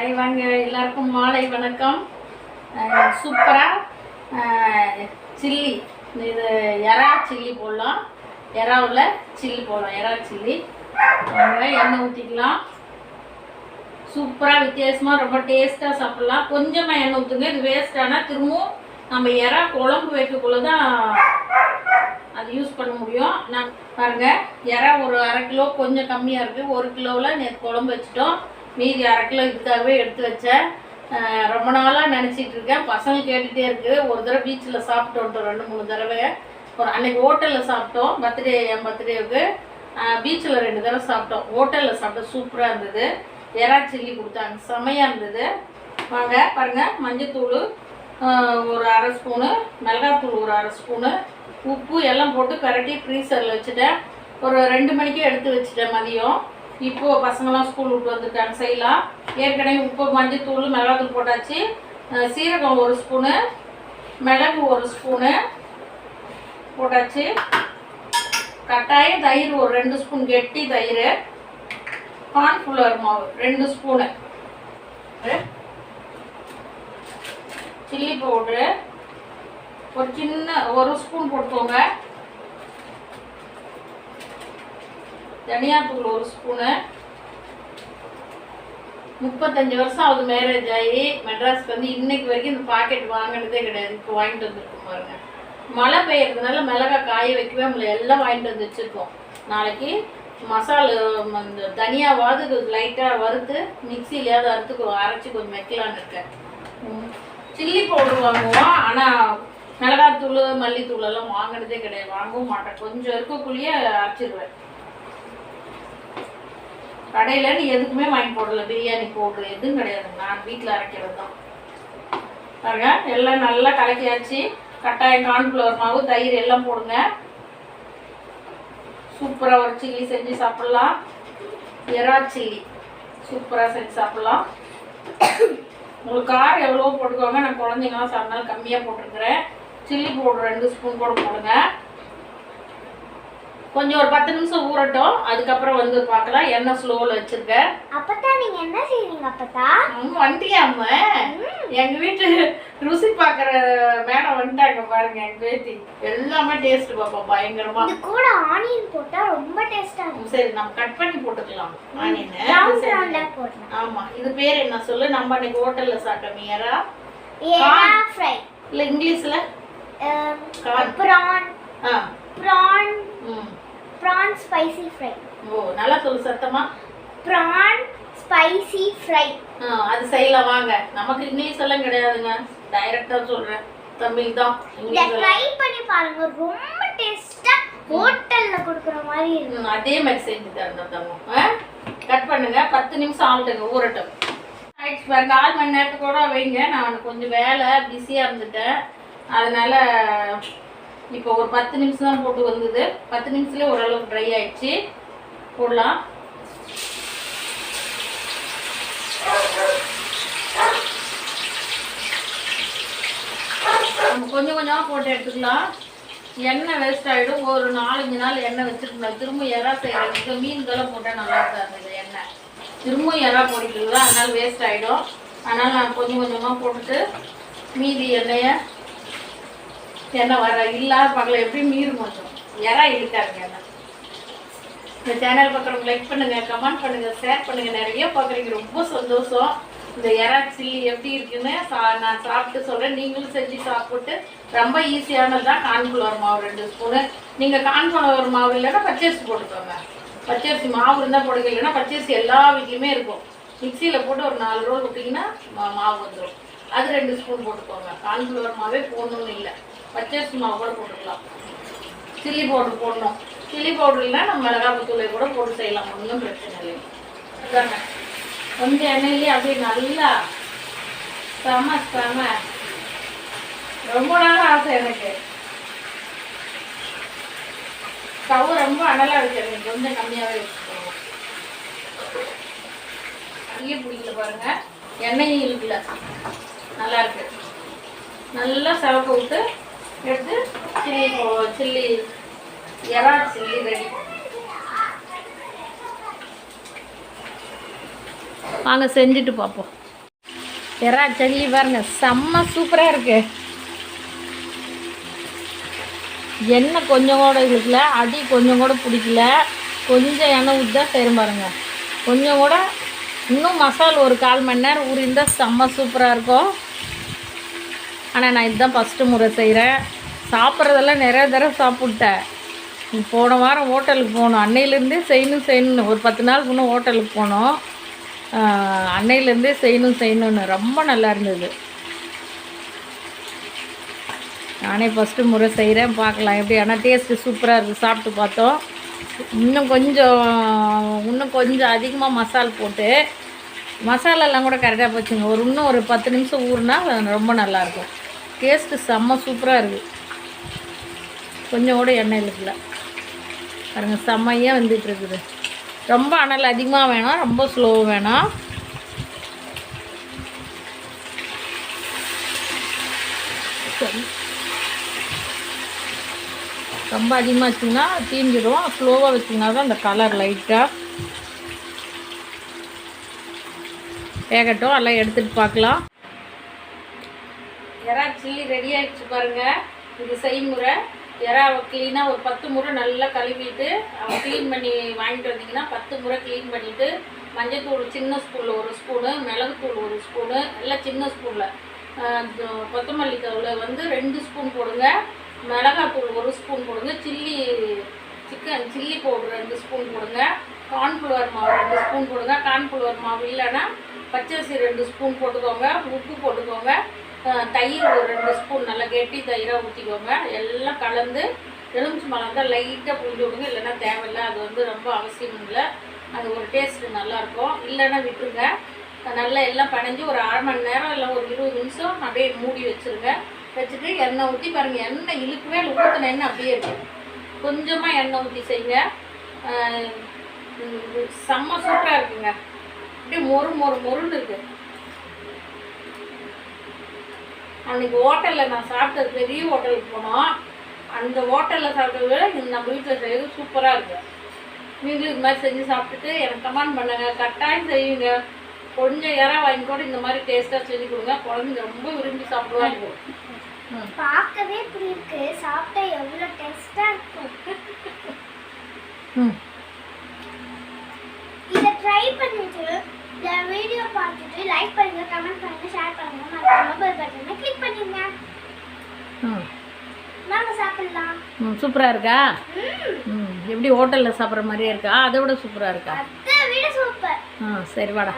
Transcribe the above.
Hi வாங்க எல்லாருக்கும் மாலை வணக்கம். சூப்பராக சில்லி. இது எறா சில்லி போடலாம். எறாவில் சில்லி போடலாம். எறா சில்லி. வாங்க எண்ணெய் ஊற்றிக்கலாம் சூப்பராக வித்தியாசமாக ரொம்ப டேஸ்ட்டாக சாப்பிட்லாம். கொஞ்சமாக எண்ணெய் ஊற்றுங்க இது வேஸ்டானால் திரும்பவும் நம்ம எறா குழம்பு வைக்கக்குள்ள தான் அது யூஸ் பண்ண முடியும். நான் பாருங்கள் எறா ஒரு அரை கிலோ கொஞ்சம் கம்மியாக இருக்குது ஒரு கிலோவில் நேற்று குழம்பு வச்சுட்டோம். மீதி அரை கிலோ இதுக்காகவே எடுத்து வச்சேன். ரொம்ப நாளாக நினச்சிட்டு இருக்கேன். பசங்க கேட்டுகிட்டே இருக்குது ஒரு தடவை பீச்சில் சாப்பிட்டு வந்துட்டோம் ரெண்டு மூணு தடவை. ஒரு அன்னைக்கு ஹோட்டலில் சாப்பிட்டோம். பர்த்டே என் பர்த்டேவுக்கு பீச்சில் ரெண்டு தடவை சாப்பிட்டோம். ஹோட்டலில் சாப்பிட்டோம் சூப்பராக இருந்தது. எறா சில்லி கொடுத்தாங்க. செமையாக இருந்தது. வாங்க பாருங்கள் மஞ்சத்தூள் ஒரு அரை ஸ்பூனு மிளகாத்தூள் ஒரு அரை ஸ்பூனு உப்பு எல்லாம் போட்டு பரட்டி ஃப்ரீசரில் வச்சுட்டேன். ஒரு ரெண்டு மணிக்கே எடுத்து வச்சுட்டேன் மதியம். இப்போது பசங்களாம் ஸ்கூல் விட்டு வந்திருக்காங்க. செய்யலாம் ஏற்கனவே உப்பு மஞ்சத்தூள் மிளகாத்தூள் போட்டாச்சு. சீரகம் ஒரு ஸ்பூனு மிளகு ஒரு ஸ்பூனு போட்டாச்சு. கட்டாயம் தயிர் ஒரு ரெண்டு ஸ்பூன் கெட்டி தயிர். கார்ன்ஃப்ளவர் மாவு ரெண்டு ஸ்பூனு சில்லி பவுட்ரு ஒரு சின்ன ஒரு ஸ்பூன் போட்டுக்கோங்க. தனியாத்தூள் ஒரு ஸ்பூனு முப்பத்தஞ்சு வருஷம் ஆகுது மேரேஜ் ஆகி மெட்ராஸ்க்கு வந்து இன்னைக்கு வரைக்கும் இந்த பாக்கெட் வாங்கினதே கிடையாது. இப்போ வாங்கிட்டு வந்துருக்கோம் பாருங்க. மழை பெய்யறதுனால மிளகாய் காய வைக்கவே முடியல. எல்லாம் வாங்கிட்டு வந்து வச்சுருக்கோம். நாளைக்கு மசாலா அந்த தனியாவது லைட்டாக வறுத்து மிக்சியிலையாவது அறுத்து அரைச்சி கொஞ்சம் வைக்கலான்னு இருக்கேன். சில்லி பவுடர் வாங்குவோம். ஆனால் மிளகாத்தூள் மல்லித்தூள் எல்லாம் வாங்கினதே கிடையாது. வாங்கவும் மாட்டேன். கொஞ்சம் இருக்கக்குள்ளேயே அரைச்சிடுவேன் கடையில் நீ எதுக்குமே வாங்கி போடல. பிரியாணி பவுட்ரு எதுவும் கிடையாது. நான் வீட்டில் அரைக்கிறது தான். பாருங்க எல்லாம் நல்லா கலக்கியாச்சு. கட்டாயம் கார்ன்ஃப்ளவர் மாவு தயிர் எல்லாம் போடுங்க. சூப்பராக ஒரு சில்லி செஞ்சு சாப்பிட்லாம். எறா சில்லி சூப்பராக செஞ்சு சாப்பிட்லாம். உங்களுக்கு காரம் எவ்வளோ போட்டுக்கோங்க. நான் குழந்தைங்களாம் சாப்பிட்னாலும் கம்மியாக போட்டிருக்கிறேன். சில்லி பவுடர் ரெண்டு ஸ்பூன் கூட போடுங்க. கொஞ்சம் ஒரு பத்து நிமிஷம் ஊறட்டும். அதுக்கப்புறம் வந்து பார்க்கலாம். எண்ணெய் ஸ்லோவில் வச்சுருக்கேன் அப்பத்தா நீங்க என்ன செய்றீங்க அப்பத்தா? அம்மா வந்துட்டியாம்ம எங்க வீட்டு ருசி பார்க்குற மேடம் வந்துட்டாங்க பாருங்க எங்க பேத்தி. எல்லாமே டேஸ்ட் பார்ப்போம் பயங்கரமா. இது கூட ஆனியன் போட்டா ரொம்ப டேஸ்டா இருக்கும். சரி நம்ம கட் பண்ணி போட்டுக்கலாம். ஆனியன் ரவுண்டா போடலாம். ஆமா இது பேர் என்ன சொல்லு? நம்ம அன்னைக்கு ஹோட்டல்ல சாப்பிட்டோம் மியரா ஃப்ரை இல்ல இங்கிலீஷ்ல. ப்ரான் ஆ. ப்ரான் ம். ப்ரான் ஸ்பைசி ஃப்ரை ஓ நல்லா சொல்லு சத்தமா. ப்ரான் ஸ்பைசி ஃப்ரை அது செய்யலாம் வாங்க. நமக்கு இங்கிலீஷ் எல்லாம் கிடையாதுங்க. டைரக்டா சொல்றேன். தமிழ் தான். இத ட்ரை பண்ணி பாருங்க. ரொம்ப டேஸ்டா ஹோட்டல்ல கொடுக்குற மாதிரி இருக்கும் அதே மாதிரி செஞ்சு தரணும் தங்கம் கட் பண்ணுங்க. பத்து நிமிஷம் ஆகட்டுங்க ஊறட்டும். ஆயிடுச்சு பாருங்க மணி நேரத்துக்கு கூட வைங்க. நான் கொஞ்சம் வேலை பிஸியாக இருந்துட்டேன். அதனால இப்போ ஒரு பத்து நிமிஷம் தான் போட்டு வந்தது. பத்து நிமிஷத்துலேயே ஓரளவுக்கு ட்ரை ஆயிடுச்சு. போடலாம். நம்ம கொஞ்சம் கொஞ்சமாக போட்டு எடுத்துக்கலாம். எண்ணெய் வேஸ்ட் ஆகிடும் ஒரு நாலஞ்சு நாள் எண்ணெய் வச்சுருக்கணும். திரும்ப எறா செய்கிறதுக்கு மீன்களை போட்டால் நல்லா இருக்காது இந்த எண்ணெய். திரும்பவும் எறா போட்டுக்கலாம் அதனால வேஸ்ட் ஆகிடும் அதனால் நான் கொஞ்சம் கொஞ்சமாக போட்டுட்டு மீதி எண்ணெயை என்ன வர இல்லாத பக்கத்தில் எப்படி மீறும் கொஞ்சம் யாரா இருக்காருங்க என்ன இந்த சேனல் பார்க்குறவங்க லைக் பண்ணுங்கள் கமெண்ட் பண்ணுங்கள் ஷேர் பண்ணுங்கள் நிறைய பார்க்குறீங்க ரொம்ப சந்தோஷம். இந்த எறா சில்லி எப்படி இருக்குன்னு சா- நான் சாப்பிட்டு சொல்கிறேன் நீங்களும் செஞ்சு சாப்பிட்டு ரொம்ப ஈஸியானது தான் கார்ன்ஃப்ளவர் மாவு ரெண்டு ஸ்பூனு நீங்கள் கான்ஃப்ளவர் மாவு இல்லைன்னா பச்சரிசி போட்டுக்கோங்க. பச்சரிசி மாவு இருந்தால் போடுங்க. இல்லைன்னா பச்சரிசி எல்லா வீட்லேயுமே இருக்கும். மிக்சியில் போட்டு ஒரு நாலு ரோல் விட்டிங்கன்னா மா- மாவு வந்துடும் அது ரெண்டு ஸ்பூன் போட்டுக்கோங்க. கான்ஃப்ளவர் மாவே போடணும்னு இல்லை. பச்சரிசி மாவு கூட போட்டுக்கலாம். சில்லி பவுடர் போடணும். சில்லி பவுடர் இல்லைன்னா நம்ம மிளகாய் தூளை கூட போட்டு செய்யலாம். ஒன்றும் பிரச்சனை இல்லை. இதாங்க கொஞ்சம் எண்ணெயிலே அப்படியே நல்லா செம செம. ரொம்ப நாள் ஆசை எனக்கு. ஸ்டவ் ரொம்ப அனலாக வச்சிருக்கேன் கொஞ்சம் கம்மியாகவே வச்சுக்கோங்க. அங்கேயே பிடிக்கல பாருங்க. எண்ணெயும் இருக்குல்ல நல்லா இருக்கு. நல்லா செவக்க விட்டு எடுத்து சில்லி சில்லி எறா சில்லி ரெடி வாங்க செஞ்சுட்டு பார்ப்போம் எறா சல்லி பாருங்க செம்ம சூப்பராக இருக்கு. எண்ணெய் கொஞ்சம் கூட இருக்குல்ல அடி கொஞ்சம் கூட பிடிக்கல. கொஞ்சம் எண்ணெய் ஊற்றி தான் செய்கிறேன் பாருங்க. கொஞ்சம் கூட இன்னும் மசால் ஒரு கால் மணி நேரம் ஊறிந்தால் செம்ம சூப்பராக இருக்கும். ஆனால் நான் இதுதான் ஃபஸ்ட்டு முறை செய்கிறேன் சாப்பிட்றதெல்லாம் நிறைய தடவை சாப்பிட்டேன். போன வாரம் ஹோட்டலுக்கு போனோம் அன்னையிலேருந்தே செய்யணும் செய்யணும்னு. ஒரு பத்து நாள் முன்னே ஹோட்டலுக்கு போனோம். அன்னையிலேருந்தே செய்யணும் செய்யணும்னு. ரொம்ப நல்லா இருந்தது. நானே ஃபஸ்ட்டு முறை செய்கிறேன் பார்க்கலாம் எப்படி. ஆனால் டேஸ்ட்டு சூப்பராக இருக்குது சாப்பிட்டு பார்த்தோம். இன்னும் கொஞ்சம் இன்னும் கொஞ்சம் அதிகமாக மசால் போட்டு மசாலாலாம் கூட கரெக்டாக போச்சுங்க. ஒரு இன்னும் ஒரு பத்து நிமிஷம் ஊறுனா ரொம்ப நல்லாயிருக்கும். டேஸ்ட்டு செம்ம சூப்பராக இருக்குது கொஞ்சம் கூட எண்ணெய் இருக்குல்ல பாருங்க செம்மையாக வந்துட்டு இருக்குது ரொம்ப அனல் அதிகமாக வேணாம் ரொம்ப ஸ்லோ வேணாம். ரொம்ப அதிகமாக வச்சிங்கன்னா தீஞ்சிடும் ஸ்லோவாக வச்சிங்கன்னா தான் அந்த கலர் லைட்டாக வேகட்டும் எல்லாம் எடுத்துகிட்டு பார்க்கலாம். எறா சில்லி ரெடி ஆகிடுச்சு பாருங்க. இது செய்முறை எறாவை க்ளீனாக ஒரு பத்து முறை நல்லா கழுவிட்டு அவன் க்ளீன் பண்ணி வாங்கிட்டு வந்தீங்கன்னா பத்து முறை க்ளீன் பண்ணிவிட்டு மஞ்சள்தூள் சின்ன ஸ்பூனில் ஒரு ஸ்பூனு மிளகுத்தூள் ஒரு ஸ்பூனு எல்லாம் சின்ன ஸ்பூனில் கொத்தமல்லி தூள் வந்து ரெண்டு ஸ்பூன் போடுங்க. மிளகாத்தூள் ஒரு ஸ்பூன் போடுங்க. சில்லி சிக்கன் சில்லி பவுடர் ரெண்டு ஸ்பூன் போடுங்க. கார்ன்ஃப்ளவர் மாவு ரெண்டு ஸ்பூன் போடுங்க. கார்ன்ஃப்ளவர் மாவு இல்லைன்னா பச்சரிசி ரெண்டு ஸ்பூன் போட்டுக்கோங்க. உப்பு போட்டுக்கோங்க. தயிர் ஒரு ரெண்டு ஸ்பூன் நல்லா கெட்டி தயிராக ஊற்றிக்கோங்க எல்லாம் கலந்து எலுமிச்சு மலம் தான் லைட்டாக புரிஞ்சு விடுங்க. இல்லைன்னா தேவையில்லை. அது வந்து ரொம்ப அவசியம் இல்லை. அது ஒரு டேஸ்ட்டு நல்லாயிருக்கும். இல்லைன்னா விட்டுருங்க. நல்லா எல்லாம் பனைஞ்சு ஒரு அரை மணி நேரம் இல்லை ஒரு இருபது நிமிஷம் அப்படியே மூடி வச்சுருங்க. வச்சுட்டு எண்ணெய் ஊற்றி பாருங்கள் எண்ணெய் இழுக்கவே இல்லை. ஊற்றின எண்ணெய் அப்படியே இருக்கும் கொஞ்சமாக எண்ணெய் ஊற்றி செய்யுங்க. செம்ம சூப்பராக இருக்குங்க. அப்படியே மொறு மொறு மொறுன்னு இருக்குது அன்னைக்கு ஹோட்டலில் நான் சாப்பிட்டது பெரிய ஹோட்டலுக்கு போனோம். அந்த ஹோட்டலில் சாப்பிட்டத விட இது நம்ம வீட்டில் செய்யறது சூப்பராக இருக்கு. நீங்களும் இது மாதிரி செஞ்சு சாப்பிட்டுட்டு எனக்கு கமெண்ட் பண்ணுங்க. கட்டாயம் செய்யுங்க. கொஞ்சம் இறா வாங்கி கூட இந்த மாதிரி டேஸ்ட்டாக செஞ்சு கொடுங்க. குழந்தைங்க ரொம்ப விரும்பி சாப்பிடுவாங்க. பார்க்கவே இப்படி இருக்கு. சாப்பிட்டா எவ்வளோ டேஸ்டா இருக்கும். ம். ட்ரை பண்ணிட்டு இந்த வீடியோ பார்த்துட்டு லைக் பண்ணுங்க கமெண்ட் பண்ணுங்க ஷேர் பண்ணுங்க. மறக்காம பெல் பட்டனை கிளிக் சாப்பிடலாம். ம் சூப்பராக இருக்கா? ம். எப்படி ஹோட்டலில் சாப்பிட்ற மாதிரியே இருக்கா? அதை விட சூப்பராக இருக்கா? அதை விட சூப்பர். ஆ சரி வாடா.